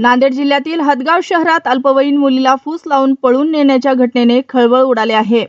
नांदेड जिल्ह्यातील हदगाव शहरात अल्पवयीन मुलीला फूस लावून पळून नेण्याच्या घटनेने खळबळ उडाली आहे.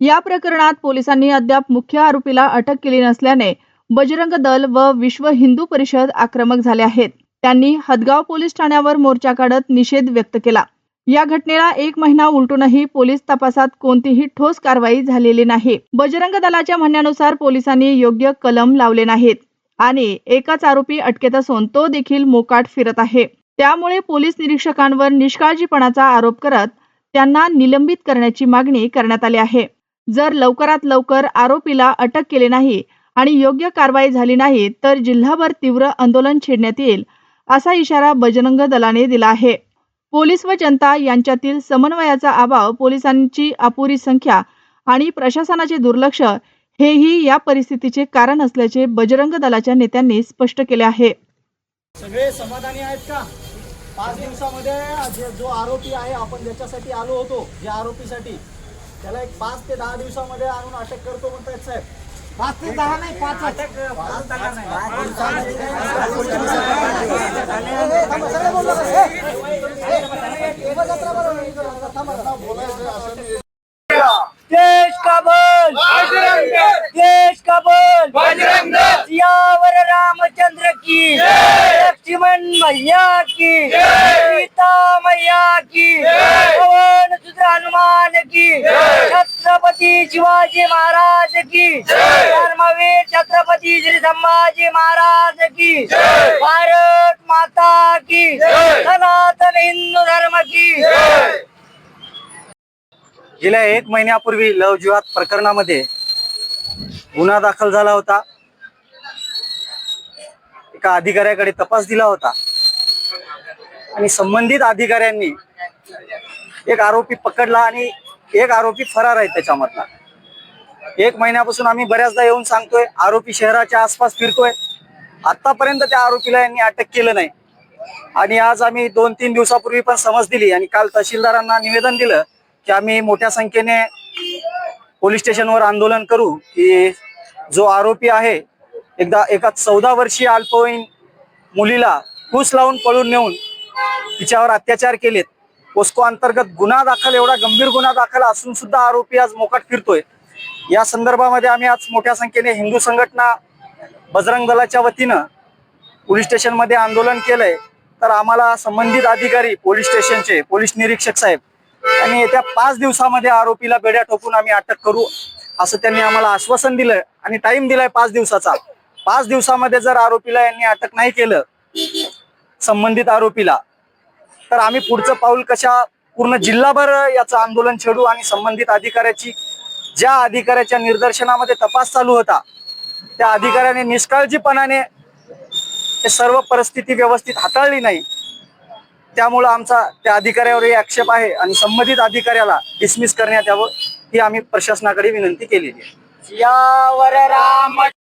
या प्रकरणात पोलिसांनी अद्याप मुख्य आरोपीला अटक केली नसल्याने बजरंग दल व विश्व हिंदू परिषद आक्रमक झाले आहेत. त्यांनी हदगाव पोलीस ठाण्यावर मोर्चा काढत निषेध व्यक्त केला. या घटनेला एक महिना उलटूनही पोलीस तपासात कोणतीही ठोस कारवाई झालेली नाही. बजरंग दलाच्या म्हणण्यानुसार पोलिसांनी योग्य कलम लावले नाहीत आणि एकाच आरोपी अटकेत असून तो देखील मोकाट फिरत आहे. त्यामुळे पोलीस निरीक्षकांवर निष्काळजीपणाचा आरोप करत त्यांना निलंबित करण्याची मागणी करण्यात आली आहे. जर लवकरात लवकर आरोपीला अटक केली नाही आणि योग्य कारवाई झाली नाही तर जिल्हाभर तीव्र आंदोलन छेडण्यात येईल असा इशारा बजरंग दलाने दिला आहे. पोलीस व जनता यांच्यातील समन्वयाचा अभाव पोलिसांची अपुरी संख्या आणि प्रशासनाचे दुर्लक्ष हेही या परिस्थितीचे कारण असल्याचे बजरंग दलाच्या नेत्यांनी स्पष्ट केले आहे. सगळे समाधानी आहेत का? पाच दिवसामध्ये जे- जो आरोपी आहे आपण ज्याच्यासाठी आलो होतो ज्या आरोपीसाठी त्याला एक पाच ते दहा दिवसामध्ये आणून अटक करतो म्हणतायत साहेब पाच ते दहा नाही पाच देश मैया की सीता मैया की पवन सुत्र हनुमान की छत्रपती शिवाजी महाराज की धर्मवीर छत्रपती श्री संभाजी महाराज की भारत माता की सनातन हिंदू धर्म की। गेल्या एक महिन्यापूर्वी लव जिहाद प्रकरणामध्ये गुन्हा दाखल झाला होता. एका अधिकाऱ्याकडे तपास दिला होता. आणि संबंधित अधिकाऱ्यांनी एक आरोपी पकडला आणि एक आरोपी फरार आहे त्याच्यामधला. एक महिन्यापासून आम्ही बऱ्याचदा येऊन सांगतोय आरोपी शहराच्या आसपास फिरतोय. आतापर्यंत त्या आरोपीला यांनी अटक केलं नाही. आणि आज आम्ही दोन तीन दिवसापूर्वी पण समज दिली आणि काल तहसीलदारांना निवेदन दिलं की आम्ही मोठ्या संख्येने पोलीस स्टेशनवर आंदोलन करू की जो आरोपी आहे एकदा एका चौदा वर्षीय अल्पवयीन मुलीला फूस लावून पळून नेऊन तिच्यावर अत्याचार केलेत. पोस्को अंतर्गत गुन्हा दाखल एवढा गंभीर गुन्हा दाखल असून सुद्धा आरोपी आज मोकाट फिरतोय. या संदर्भामध्ये आम्ही आज मोठ्या संख्येने हिंदू संघटना बजरंग दलाच्या वतीनं पोलीस स्टेशनमध्ये आंदोलन केलंय. तर आम्हाला संबंधित अधिकारी पोलीस स्टेशनचे पोलीस निरीक्षक साहेब आणि येत्या पाच दिवसामध्ये आरोपीला बेड्या ठोकून आम्ही अटक करू असं त्यांनी आम्हाला आश्वासन दिलं आणि टाइम दिलाय पाच दिवसाचा. पाच दिवसामध्ये जर आरोपीला यांनी अटक नाही केलं संबंधित आरोपीला तर आम्ही पुढचं पाऊल कशा पूर्ण जिल्हाभर याचं आंदोलन छेडू आणि संबंधित अधिकाऱ्याची ज्या अधिकाऱ्याच्या निर्दर्शनामध्ये तपास चालू होता त्या अधिकाऱ्याने निष्काळजीपणाने ते सर्व परिस्थिती व्यवस्थित हाताळली नाही. त्यामुळं आमचा त्या अधिकाऱ्यावरही आक्षेप आहे आणि संबंधित अधिकाऱ्याला डिसमिस करण्यात यावं ही आम्ही प्रशासनाकडे विनंती केलेली आहे. यावर राम